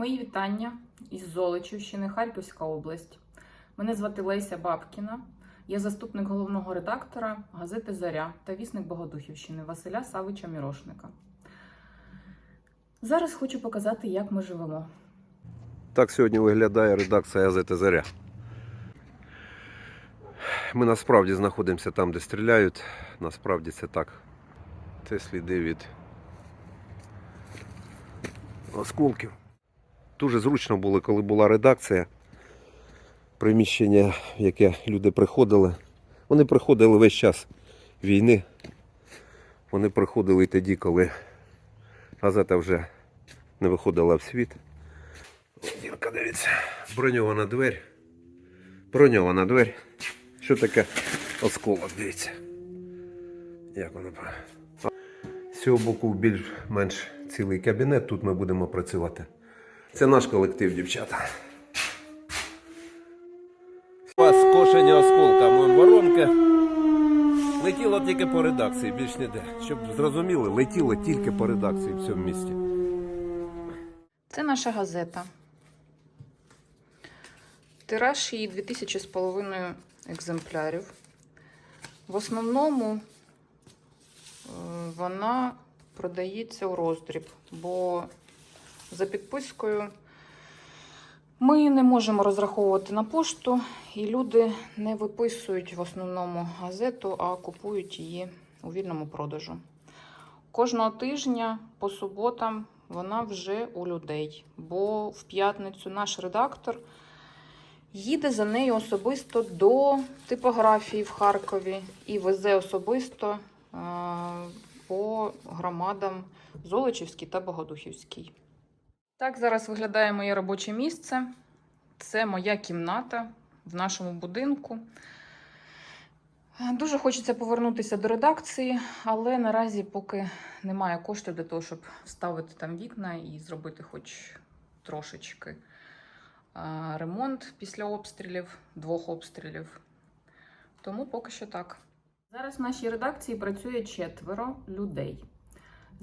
Мої вітання із Золочівщини, Харківська область. Мене звати Леся Бабкіна. Я заступник головного редактора газети Заря та вісник Богодухівщини Василя Савича Мірошника. Зараз хочу показати, як ми живемо. Так сьогодні виглядає редакція газети Заря. Ми насправді знаходимося там, де стріляють. Насправді це так. Це сліди від осколків. Дуже зручно було, коли була редакція. Приміщення, в яке люди приходили. Вони приходили весь час війни. Вони приходили і тоді, коли газета вже не виходила в світ. Дірка, дивіться. Броньована двері. Броньована двері. Що таке осколок, дивіться. Як воно. З цього боку більш-менш цілий кабінет. Тут ми будемо працювати. Це наш колектив, дівчата. У вас скошення осколка, вон воронка. Летіло тільки по редакції, більш ніде. Щоб зрозуміли, летіло тільки по редакції в цьому місті. Це наша газета. Тираж її 2000 з половиною екземплярів. В основному е, вона продається у роздріб, бо за підпискою ми не можемо розраховувати на пошту, і люди не виписують в основному газету, а купують її у вільному продажу. Кожного тижня по суботам вона вже у людей, бо в п'ятницю наш редактор їде за нею особисто до типографії в Харкові і везе особисто е, по громадам Золочівській та Богодухівській. Так зараз виглядає моє робоче місце. Це моя кімната в нашому будинку. Дуже хочеться повернутися до редакції, але наразі поки немає коштів для того, щоб вставити там вікна і зробити хоч трошечки ремонт після обстрілів, двох обстрілів. Тому поки що так. Зараз в нашій редакції працює четверо людей.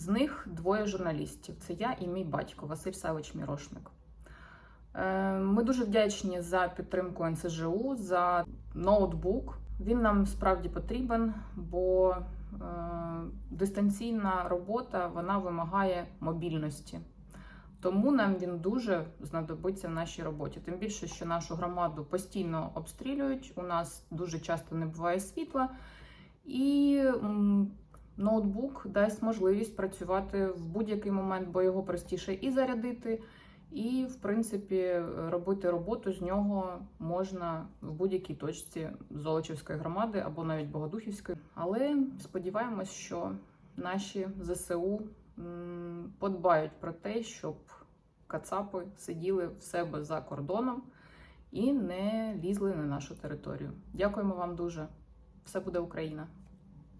З них двоє журналістів. Це я і мій батько Василь Савич Мірошник. Е, Ми дуже вдячні за підтримку НСЖУ, за ноутбук. Він нам справді потрібен, бо е, дистанційна робота вона вимагає мобільності. Тому нам він дуже знадобиться в нашій роботі. Тим більше, що нашу громаду постійно обстрілюють. У нас дуже часто не буває світла, і ноутбук дасть можливість працювати в будь-який момент, бо його простіше і зарядити, і, в принципі, робити роботу з нього можна в будь-якій точці Золочівської громади або навіть Богодухівської. Але сподіваємось, що наші ЗСУ подбають про те, щоб кацапи сиділи в себе за кордоном і не лізли на нашу територію. Дякуємо вам дуже. Все буде Україна!